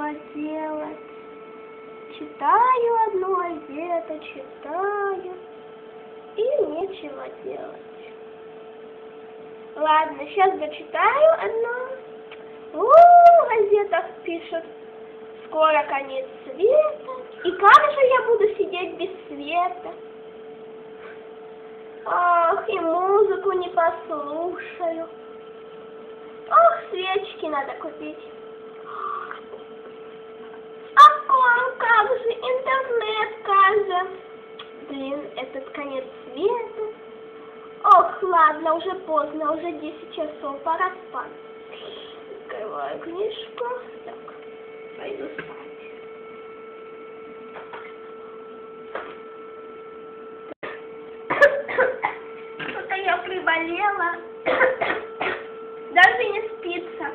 нечего делать. Читаю одну газету, читаю, и нечего делать. Ладно, сейчас дочитаю одну. У, в газетах пишут, скоро конец света. И как же я буду сидеть без света? Ах, и музыку не послушаю. Ах, свечки надо купить. Ком, как же, интернет, как. Блин, этот конец света. Ох, ладно, уже поздно, уже 10 часов, пора спать. Открываю книжку. Так, пойду спать. Что-то я приболела. Даже не спится.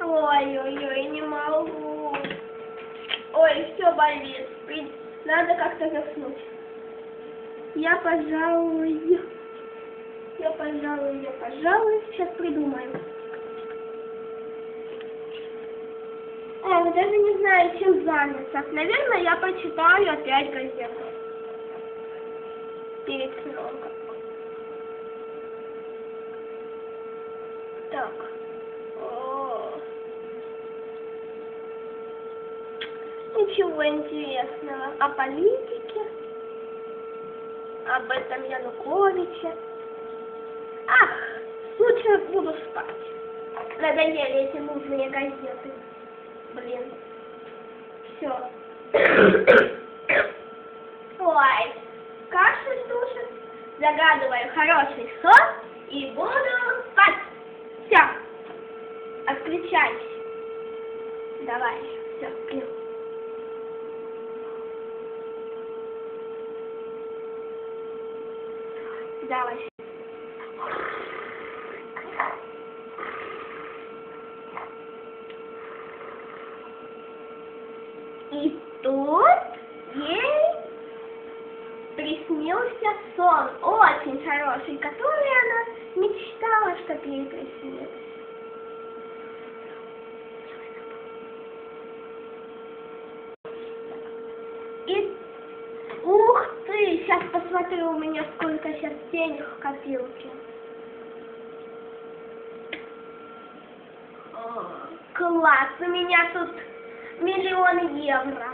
Ой-ой-ой, не могу. Ой, все болит. Надо как-то заснуть. Я, пожалуй, я, пожалуй, я, пожалуй, сейчас придумаю. Эх, даже не знаю, чем заняться. Наверное, я прочитаю опять газету. Перед сном. Так. О. Ничего интересного о политике, об этом Януковиче. Ах, лучше буду спать. Надоели эти нужные газеты. Блин. Все. Ой, кашель душит. Загадываю хороший сон и буду спать. Все. Отключайся. Давай. Все, пью. Давай. И тут ей приснился сон, очень хороший, который она мечтала, чтобы ей приснился. И ух ты, посмотрю у меня сколько сейчас денег в копилке. Класс, у меня тут миллион евро.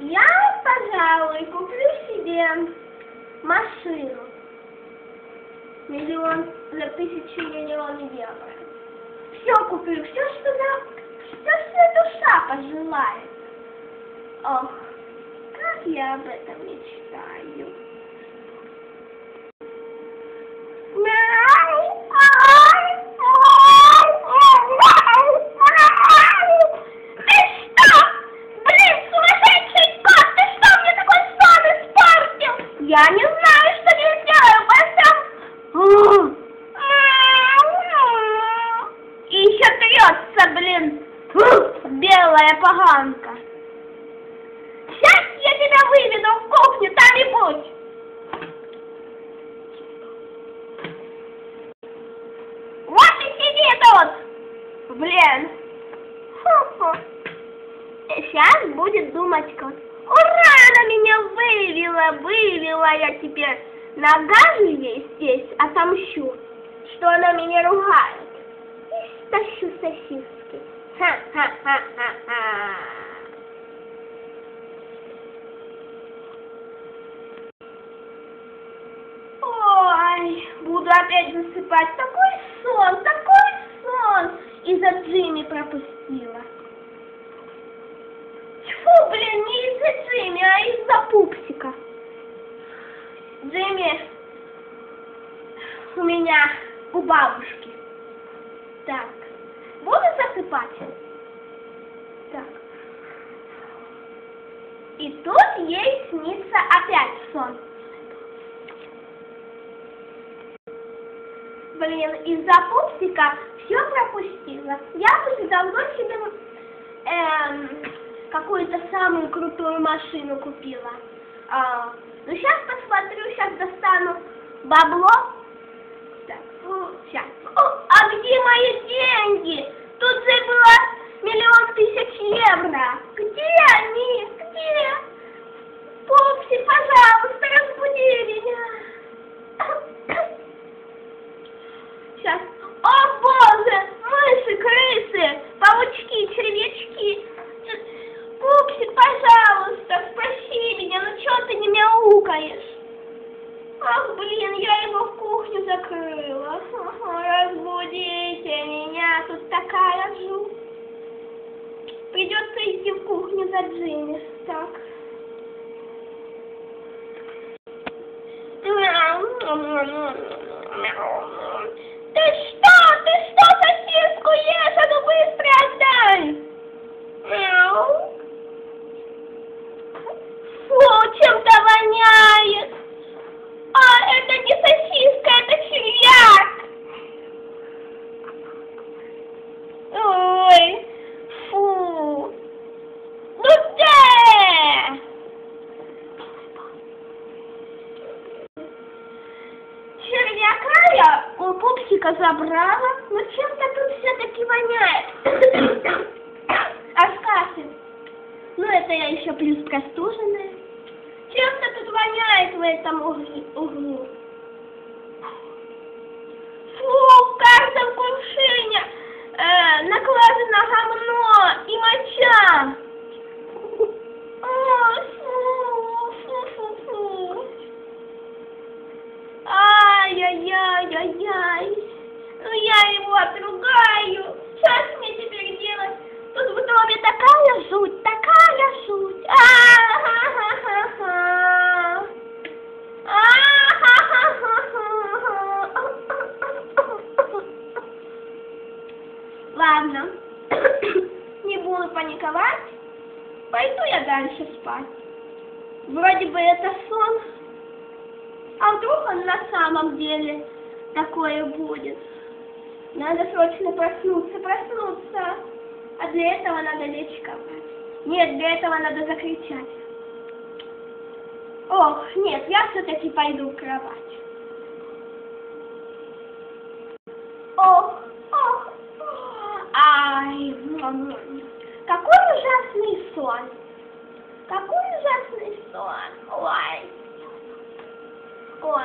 Я, пожалуй, куплю себе машину. Миллион за тысячу миллион евро. Все куплю, все, что на... Все, что душа пожелает. Ох, как я об этом мечтаю. Я не знаю, что я делаю, пойдем. И еще трется, блин, белая поганка. Тебя выведу в кухню, там и будь. Вот и сиди тут. Блин. Сейчас будет думать кот. Ура, она меня вывела, вывела я теперь. Нагажу ей здесь, отомщу, что она меня ругает. И стащу сосиски. Ха-ха-ха-ха-ха. Ой, буду опять засыпать. Такой сон, такой сон. Из-за Джимми пропустила. Тьфу, блин, не из-за Джимми, а из-за пупсика. Джимми у меня у бабушки. Так, буду засыпать. Так. И тут ей снится опять сон. блин, из-за пупсика все пропустила. Я посчитал себе эм, какую-то самую крутую машину купила. А, ну сейчас посмотрю, сейчас достану бабло. Так, ну, сейчас. О, а где мои деньги? Тут же было миллион тысяч евро. Где они? Где? Попси, пожалуйста, разбуди меня же? Мыши, крысы, паучки, червячки. Пупсик, пожалуйста, спаси меня, ну чё ты не мяукаешь? Ах, блин, я его в кухню закрыла. Разбудите меня, тут такая жуть. Придется идти в кухню за Джимми. Так. Ты что? Ты что сосиску ешь? А ну быстро отдай! Мяу. Фу, чем-то воняет. А, это не сосиска, это червяк. Ой, фу. Ну да! Червяка я у пупсика забрала, но чем-то тут все-таки воняет. А скажем, ну это я еще плюс простуженная. Чем-то тут воняет в этом углу. Фу, в каждом кувшине э, накладено говно и моча. Ой, фу, фу, фу, фу. Ай-яй-яй-яй-яй. Ну я его отругаю. Что мне теперь делать? Тут в доме такая жуть, такая жуть. А-ха-ха-ха-ха. А-ха-ха-ха-ха. Ладно, не буду паниковать. Пойду я дальше спать. Вроде бы это сон, а вдруг он на самом деле такое будет? Надо срочно проснуться, проснуться. А для этого надо лечь кровать. Нет, для этого надо закричать. Ох, нет, я все-таки пойду в кровать. Ох, ох, ай, какой ужасный сон. Какой ужасный сон. Ой. Ой,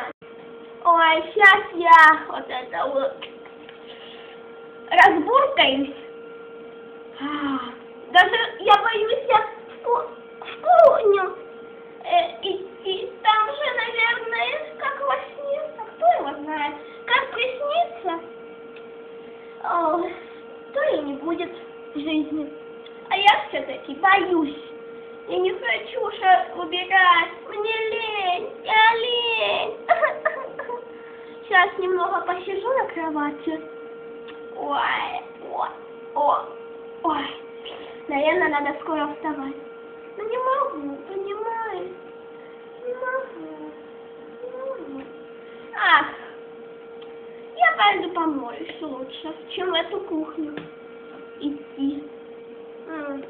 ой, сейчас я вот это вот разбуркаюсь. А, Даже я боюсь я в, в кухню э. Там же, наверное, как во сне. А кто его знает? Как приснится, о, то и не будет жизни. А я все-таки боюсь. Я не хочу уже убирать. Мне лень. Я лень. Сейчас немного посижу на кровати. Ой, ой, ой, ой. Наверное, надо скоро вставать. Но не могу, понимаешь? Не могу. Не могу. Ах, я пойду помоюсь лучше, чем в эту кухню идти. М.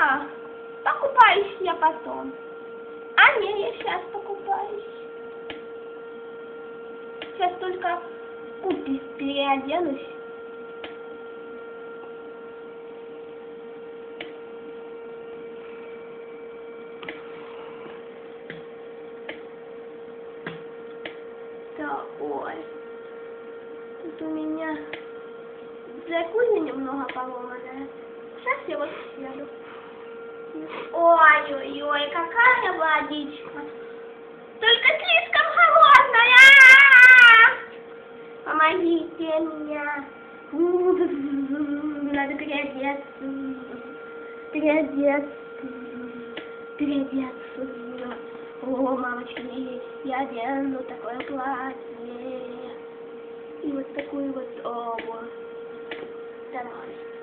А, покупаюсь я потом. А, не, я сейчас покупаюсь. Сейчас только купи, переоденусь. Да, ой. Тут у меня джакузи немного поломанная. Сейчас я вот сяду. Ой-ой-ой, какая водичка. Только слишком холодная. Помогите мне. Надо переодеться. Переодеться. Переодеться. О, мамочки, я одену такое платье. И вот такую вот обувь. Давай.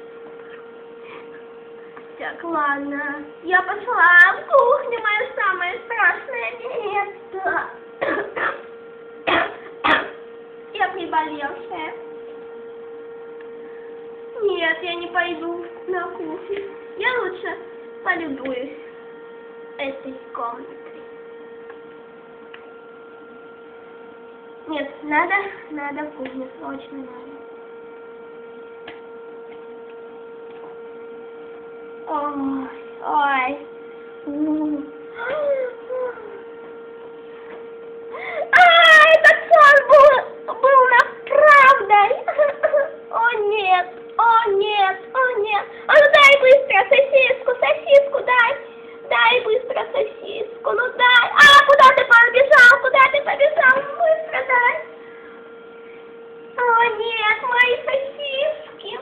Так, ладно. Я пошла. В кухню, мое самое страшное место. Я приболевшая. Нет, я не пойду на кухню. Я лучше полюбуюсь этой комнатой. Нет, надо, надо в кухню, срочно надо. Ой, ой. А, этот сон был, был на правдой. О нет, о нет, о нет. А ну дай быстро сосиску, сосиску дай. Дай быстро сосиску, ну дай. А, куда ты побежал, куда ты побежал? Быстро дай. О нет, мои сосиски.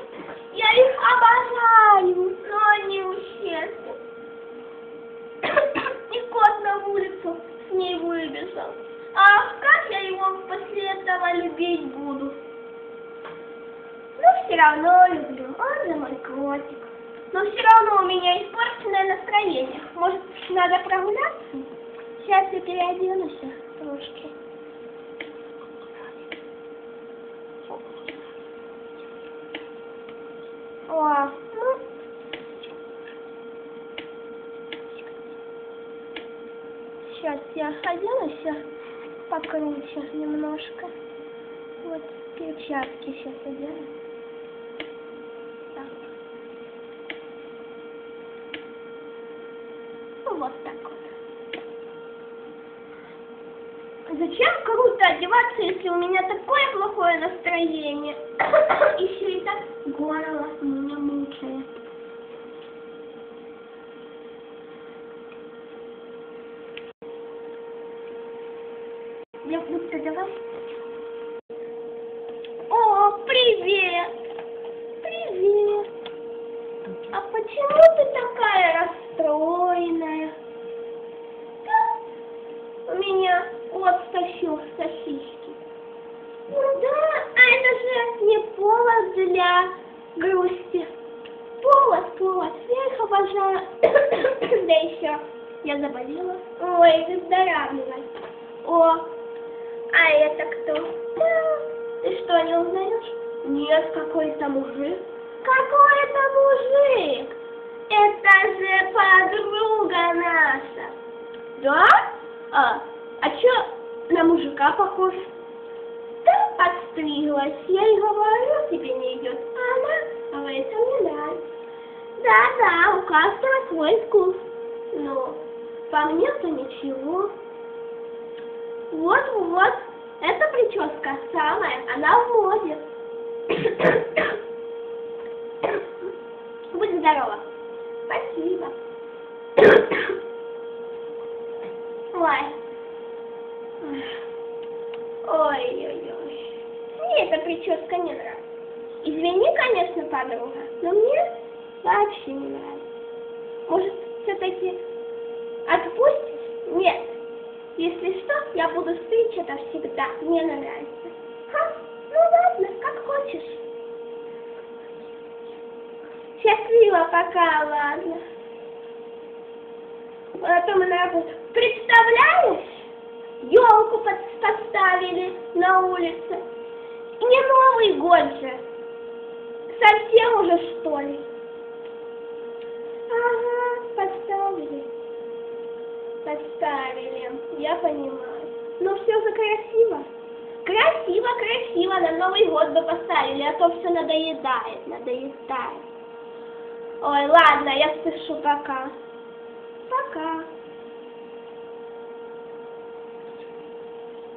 Я их обожаю, но они исчезли. И кот на улицу с ней выбежал. Ах, как я его после этого любить буду. Но все равно люблю, он же мой котик. Но все равно у меня испорченное настроение. Может, надо прогуляться? Сейчас я переоденусь трошки. О, ну. Сейчас я оденусь покруче немножко. Вот перчатки сейчас одену. Так. Ну, вот так вот. Зачем круто одеваться, если у меня такое плохое настроение? Еще и так горло меня мучает. Я будто давай. О, привет! Почему ты такая расстроенная? Да, у меня кот стащил сосиски. Ну да, а это же не повод для грусти. Повод, повод, я их обожаю. да еще я заболела. Ой, выздоравливай. О, а это кто? Ты что, не узнаешь? Нет, какой-то мужик. Какой это мужик? Это же подруга наша. Да? А, а чё на мужика похож? Да, подстриглась. Я и говорю, тебе не идет. А она говорит, а мне нравится. Да-да, у каждого свой вкус. Но по мне-то ничего. Вот-вот, эта прическа самая, она в моде. Здорова. Спасибо. Ой. Ой-ой-ой. Мне эта прическа не нравится. Извини, конечно, подруга, но мне вообще не нравится. Может, все-таки отпустишь? Нет. Если что, я буду стричь это всегда. Мне нравится. Ха? Ну ладно, как хочешь. Счастливо пока, ладно. Потом на работу. Представляешь? Елку под поставили на улице. Не Новый год же. Совсем уже что ли? Ага, поставили. Поставили, я понимаю. Но все же красиво. Красиво, красиво, на Новый год бы поставили, а то все надоедает, надоедает. Ой, ладно, я спешу, пока. Пока.